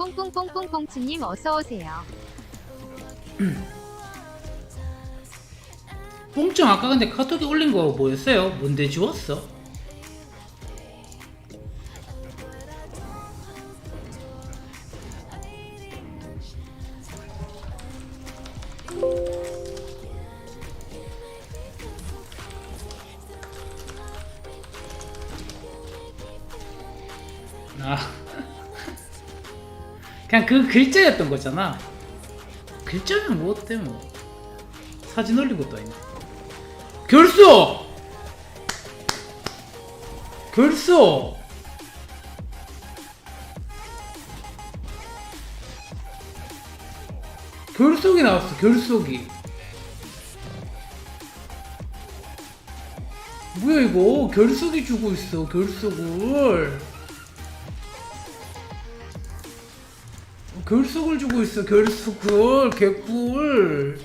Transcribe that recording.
뽕뽕뽕뽕뽕치님 어서오세요. 뽕짱 아까 근데 카톡에 올린 거 뭐였어요? 뭔데 지웠어? 아 그냥 그 글자였던 거잖아. 글자면 뭐 어때 뭐. 사진 올린 것도 아닌데 결소! 결소! 결속이 나왔어 결속이. 뭐야 이거? 결속이 주고 있어 결속을 결속을 주고 있어 결속을. 개꿀